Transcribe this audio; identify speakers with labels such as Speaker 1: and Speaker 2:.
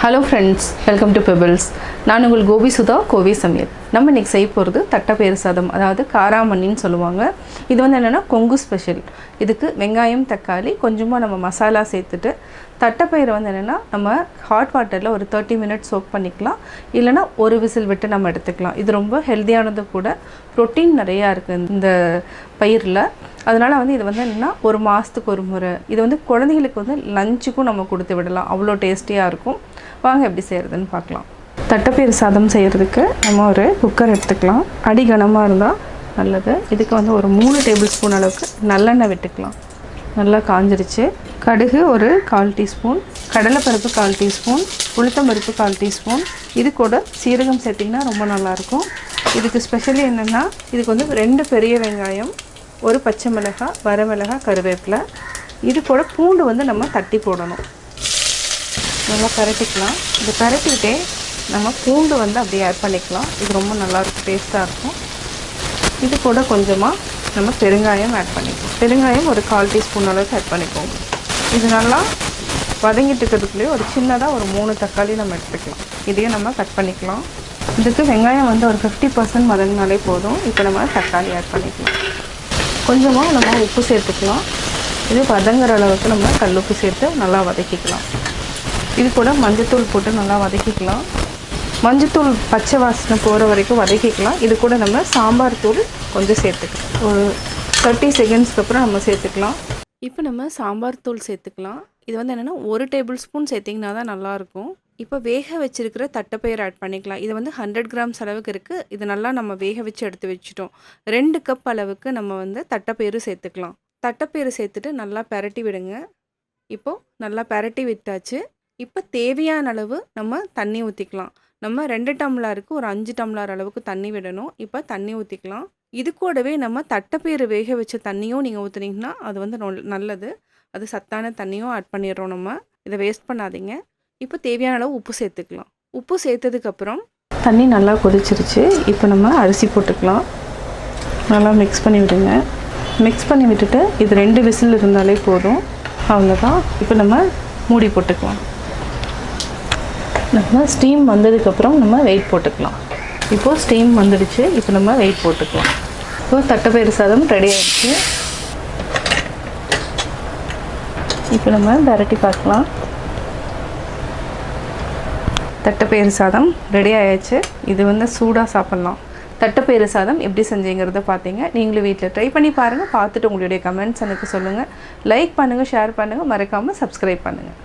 Speaker 1: hello friends welcome to Pebbles நான் உங்கள் கோபி சுதா கோவி சமையல் நம்ம இன்றைக்கி செய்ய போகிறது தட்டைப்பயிறு சாதம் அதாவது காராமண்ணின்னு சொல்லுவாங்க. இது வந்து என்னென்னா கொங்கு ஸ்பெஷல் இதுக்கு வெங்காயம் தக்காளி கொஞ்சமாக நம்ம மசாலா சேர்த்துட்டு தட்டைப்பயிறு வந்து என்னென்னா நம்ம ஹாட் வாட்டரில் ஒரு தேர்ட்டி மினிட்ஸ் சோக் பண்ணிக்கலாம். இல்லைன்னா ஒரு விசில் விட்டு நம்ம எடுத்துக்கலாம். இது ரொம்ப ஹெல்த்தியானது கூட. ப்ரோட்டீன் நிறையா இருக்குது இந்த பயிரில். அதனால் வந்து இது வந்து என்னென்னா ஒரு மாதத்துக்கு ஒரு முறை. இது வந்து குழந்தைங்களுக்கு வந்து லஞ்சுக்கும் நம்ம கொடுத்து விடலாம். அவ்வளோ டேஸ்டியாக இருக்கும். வாங்க எப்படி செய்கிறதுன்னு பார்க்கலாம். தட்டைப்பயிறு சாதம் செய்கிறதுக்கு நம்ம ஒரு குக்கர் எடுத்துக்கலாம். அடி கனமாக இருந்தால் நல்லது. இதுக்கு வந்து ஒரு மூணு டேபிள் ஸ்பூன் அளவுக்கு நல்லெண்ணெய் விட்டுக்கலாம். நல்லா காஞ்சிருச்சு. கடுகு ஒரு கால் டீஸ்பூன். கடலைப்பருப்பு கால் டீஸ்பூன். உளுத்தம்பருப்பு கால் டீஸ்பூன். இது கூட சீரகம் சேர்த்திங்கன்னா ரொம்ப நல்லாயிருக்கும். இதுக்கு ஸ்பெஷலி என்னென்னா இதுக்கு வந்து ரெண்டு பெரிய வெங்காயம் ஒரு பச்சை மிளகாய் வரமிளகாய் கருவேப்பிலை. இது கூட பூண்டு வந்து நம்ம தட்டி போடணும். நல்லா பரட்டிக்கலாம். இதை பரட்டிக்கிட்டே நம்ம பூண்டு வந்து அப்படியே ஆட் பண்ணிக்கலாம். இது ரொம்ப நல்லாயிருக்கும் டேஸ்ட்டாக இருக்கும். இது கூட கொஞ்சமாக நம்ம பெருங்காயம் ஆட் பண்ணிக்கலாம். பெருங்காயம் ஒரு கால் டீஸ்பூன் அளவுக்கு ஆட் பண்ணிப்போம் இது நல்லா வதங்கிட்டு இருக்கிறதுக்குள்ளேயே ஒரு சின்னதாக ஒரு மூணு தக்காளி நம்ம எடுத்துக்கலாம். இதையும் நம்ம கட் பண்ணிக்கலாம். இதுக்கு வெங்காயம் வந்து ஒரு ஃபிஃப்டி பர்சன்ட் வதங்கினாலே போதும். இப்போ நம்ம தக்காளி ஆட் பண்ணிக்கலாம். கொஞ்சமாக நம்ம உப்பு சேர்த்துக்கலாம். இது வதங்குற அளவுக்கு நம்ம கல்லுப்பு சேர்த்து நல்லா வதக்கிக்கலாம். இது கூட மஞ்சத்தூள் போட்டு நல்லா வதக்கிக்கலாம். மஞ்சத்தூள் பச்சை வாசனை போகிற வரைக்கும் வதக்கிக்கலாம். இது கூட நம்ம சாம்பார் தூள் கொஞ்சம் சேர்த்துக்கலாம். ஒரு தேர்ட்டி செகண்ட்ஸ்க்கு அப்புறம் நம்ம சேர்த்துக்கலாம். இப்போ நம்ம சாம்பார் தூள் சேர்த்துக்கலாம். இது வந்து என்னென்னா ஒரு டேபிள் ஸ்பூன் சேர்த்திங்கன்னா தான் நல்லாயிருக்கும். இப்போ வேக வச்சிருக்கிற தட்டைப்பயிர் ஆட் பண்ணிக்கலாம். இது வந்து ஹண்ட்ரட் கிராம்ஸ் அளவுக்கு இருக்குது இது நல்லா நம்ம வேக வச்சு எடுத்து வச்சுட்டோம். ரெண்டு கப் அளவுக்கு நம்ம வந்து தட்டைப்பயிறு சேர்த்துக்கலாம். தட்டைப்பயிறு சேர்த்துட்டு நல்லா பெரட்டி விடுங்க. இப்போது நல்லா பெரட்டி விட்டாச்சு. இப்போ தேவையான அளவு நம்ம தண்ணி ஊற்றிக்கலாம் நம்ம ரெண்டு டம்ளருக்கு ஒரு அஞ்சு டம்ளர் அளவுக்கு தண்ணி விடணும். இப்போ தண்ணி ஊற்றிக்கலாம் இது கூடவே நம்ம தட்டைப்பயிறு வேக வச்ச தண்ணியும் நீங்கள் ஊற்றுனீங்கன்னா அது வந்து நொல்- நல்லது. அது சத்தான தண்ணியும் ஆட் பண்ணிடுறோம் நம்ம. இதை வேஸ்ட் பண்ணாதீங்க. இப்போ தேவையான அளவு உப்பு சேர்த்துக்கலாம். உப்பு சேர்த்ததுக்கப்புறம் தண்ணி நல்லா கொதிச்சிருச்சு. இப்போ நம்ம அரிசி போட்டுக்கலாம். நல்லா மிக்ஸ் பண்ணி விடுங்க. மிக்ஸ் பண்ணி விட்டுட்டு இது ரெண்டு விசில் இருந்தாலே போதும். அவ்வளோதான் இப்போ நம்ம மூடி போட்டுக்கலாம். நம்ம ஸ்டீம் வந்ததுக்கப்புறம் நம்ம வெயிட் போட்டுக்கலாம். இப்போது ஸ்டீம் வந்துடுச்சு இப்போ நம்ம வெயிட் போட்டுக்கலாம். இப்போ தட்டைப்பயிறு சாதம் ரெடி ஆகிடுச்சு இப்போ நம்ம விரட்டி பார்க்கலாம். தட்டைப்பயிறு சாதம் ரெடி ஆயாச்சு. இது வந்து சூடாக சாப்பிட்லாம். தட்டைப்பயிறு சாதம் எப்படி செஞ்சீங்கிறத பார்த்தீங்க நீங்களும் வீட்டில் ட்ரை பண்ணி பாருங்கள் பார்த்துட்டு உங்களுடைய கமெண்ட்ஸ் எனக்கு சொல்லுங்கள் லைக் பண்ணுங்கள் ஷேர் பண்ணுங்கள் மறக்காமல் சப்ஸ்கிரைப் பண்ணுங்கள்